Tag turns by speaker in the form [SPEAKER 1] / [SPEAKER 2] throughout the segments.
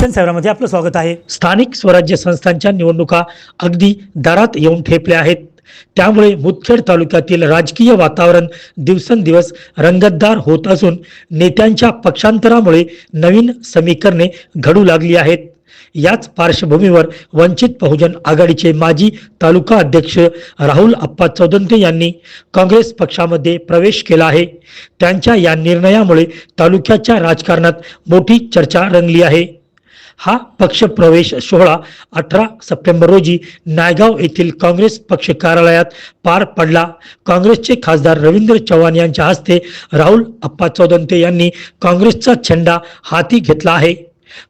[SPEAKER 1] सन सेवरामध्ये आपलं स्वागत आहे. स्थानिक स्वराज्य संस्थांच्या निवडणुका अगदी दारात येऊन ठेपल्या आहेत. त्यामुळे मुदखेड तालुक्यातील राजकीय वातावरण दिवसेंदिवस रंगतदार होत असून नेत्यांच्या पक्षांतरामुळे नवीन समीकरणे घडू लागली आहेत. याच पार्श्वभूमीवर वंचित बहुजन आघाडीचे माजी तालुका अध्यक्ष राहुल अप्पा चौदंते यांनी काँग्रेस पक्षामध्ये प्रवेश केला आहे. त्यांच्या या निर्णयामुळे तालुक्याच्या राजकारणात मोठी चर्चा रंगली आहे. हा पक्ष प्रवेश सोहळा अठरा सप्टेंबर रोजी नायगाव येथील काँग्रेस पक्ष कार्यालयात पार पडला. काँग्रेसचे खासदार रवींद्र चव्हाण यांच्या हस्ते राहुल अप्पा चौदंते यांनी काँग्रेसचा झेंडा हाती घेतला आहे.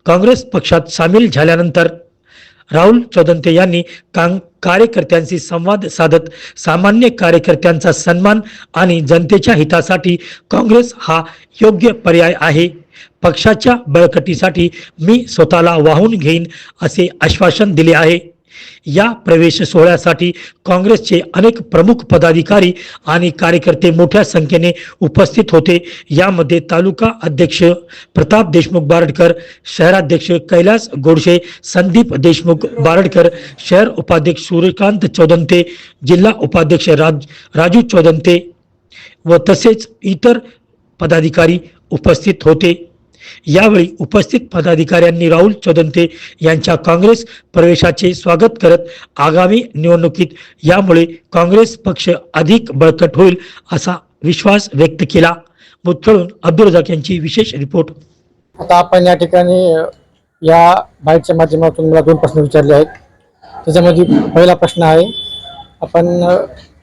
[SPEAKER 1] काँग्रेस पक्षात सामील झाल्यानंतर राहुल चौदंते यांनी कार्यकर्त्यांशी संवाद साधत सामान्य कार्यकर्त्यांचा सन्मान आणि जनतेच्या हितासाठी काँग्रेस हा योग्य पर्याय आहे. पक्षाच्या बळकटीसाठी मी स्वतःला वाहून घेईन असे आश्वासन दिले आहे. या प्रवेश सोहळ्यासाठी काँग्रेसचे अनेक प्रमुख पदाधिकारी आणि कार्यकर्ते मोठ्या संख्येने उपस्थित होते. यामध्ये तालुका अध्यक्ष प्रताप देशमुख बारडकर शहराध्यक्ष कैलास गोडशे संदीप देशमुख बारडकर शहर उपाध्यक्ष सूर्यकांत चौदंते जिल्हा उपाध्यक्ष राज राजू चौदंते व तसेच इतर पदाधिकारी उपस्थित होते. यावेळी उपस्थित पदाधिकाऱ्यांनी राहुल चोदंते यांच्या काँग्रेस प्रवेशाचे स्वागत करत आगामी निवडणुकीत यामुळे काँग्रेस पक्ष अधिक बळकट होईल असा विश्वास व्यक्त केला. मुदखेडून अब्दुल रजाक यांची विशेष रिपोर्ट.
[SPEAKER 2] आता आपण या ठिकाणी या बाईटच्या माध्यमातून मला दोन प्रश्न विचारले आहेत. त्याच्यामध्ये पहिला प्रश्न आहे आपण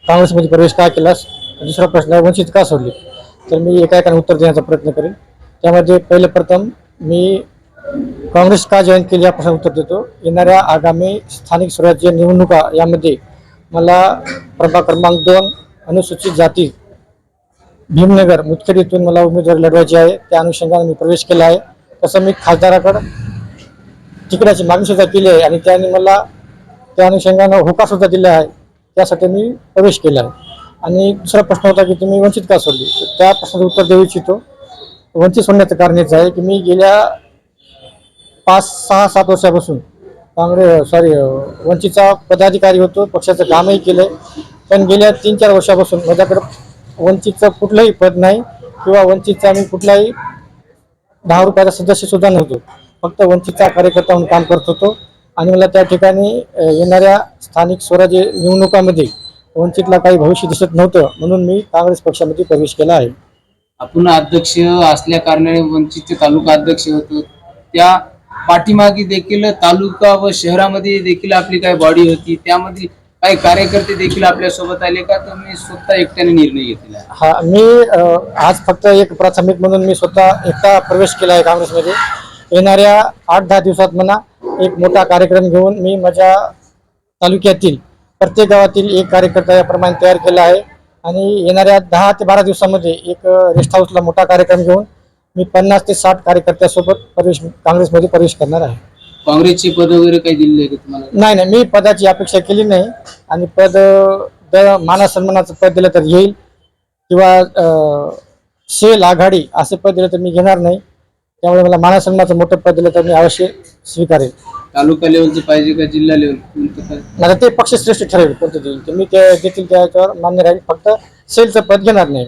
[SPEAKER 2] काँग्रेसमध्ये प्रवेश का केलास? दुसरा प्रश्न वंचित का सोडली? तर मी एका एकाने उत्तर देण्याचा प्रयत्न करेन. त्यामध्ये पहिले प्रथम मी काँग्रेस का जॉईन केली या प्रश्नाला उत्तर देतो. येणाऱ्या आगामी स्थानिक स्वराज्य निवडणुका यामध्ये मला प्रभाग क्रमांक दोन अनुसूचित जाती भीमनगर मुतखेड इथून मला उमेदवारी लढवायची आहे. त्या अनुषंगाने मी प्रवेश केला आहे. तसं मी खासदाराकडं तिकडाची मागणी सुद्धा केली आहे आणि त्याने मला त्या अनुषंगानं होकार सुद्धा दिला आहे. त्यासाठी मी प्रवेश केला आहे. आणि दुसरा प्रश्न होता की तुम्ही वंचित का सोडली? तर त्या प्रश्नाचं उत्तर देऊ इच्छितो. वंचित सोडण्याचं कारण हेच आहे की मी गेल्या पाच सहा सात वर्षापासून काँग्रेस सॉरी वंचितचा पदाधिकारी होतो पक्षाचं कामही केलं पण गेल्या तीन चार वर्षापासून माझ्याकडे वंचितचं कुठलंही पद नाही किंवा वंचितचा मी कुठलाही दहा रुपयाचा सदस्य सुद्धा नव्हतो. फक्त वंचितचा कार्यकर्ता म्हणून काम करत होतो. आणि मला त्या ठिकाणी येणाऱ्या स्थानिक स्वराज्य निवडणुकामध्ये वंचितला काही भविष्य दिसत नव्हतं म्हणून मी काँग्रेस पक्षामध्ये प्रवेश केला आहे.
[SPEAKER 3] आपण अध्यक्ष असल्या कारणाने वंचितचे तालुका अध्यक्ष होतो. त्या पाठीमागे देखील तालुका व शहरामध्ये देखील आपली काही बॉडी होती त्यामध्ये काही कार्यकर्ते देखील आपल्यासोबत आले का? तुम्ही स्वतः एकट्याने निर्णय घेतला
[SPEAKER 2] हा मी आज फक्त एक प्राथमिक म्हणून मी स्वतः एकटा प्रवेश केला आहे काँग्रेसमध्ये. येणाऱ्या आठ दहा दिवसात म्हणा एक मोठा कार्यक्रम घेऊन मी माझ्या तालुक्यातील प्रत्येक गावातील एक कार्यकर्ता याप्रमाणे तयार केला आहे. आणि येणाऱ्या दहा ते बारा दिवसामध्ये एक रेस्ट हाऊसला मोठा कार्यक्रम घेऊन मी पन्नास ते साठ कार्यकर्त्यासोबत प्रवेश काँग्रेसमध्ये प्रवेश करणार आहे.
[SPEAKER 3] काँग्रेसचे पद वगैरे काही दिलेले आहे का तुम्हाला?
[SPEAKER 2] नाही नाही. मी पदाची अपेक्षा केली नाही. आणि पद द माना सन्मानाचं पद दिलं तर येईल. किंवा अ, सेल आघाडी असं पद दिलं तर मी घेणार नाही. त्यामुळे मला माना सन्मानाचं मोठं पद दिलं तर मी अवश्य स्वीकारेल.
[SPEAKER 3] तालुका लेवलचं पाहिजे का जिल्हा लेवल? कोणतं पाहिजे?
[SPEAKER 2] मला ते पक्षश्रेष्ठ ठरेल कोणतं देईल. ते मी ते देतील त्याच्यावर मान्य राहील. फक्त सेलचं पद घेणार नाही.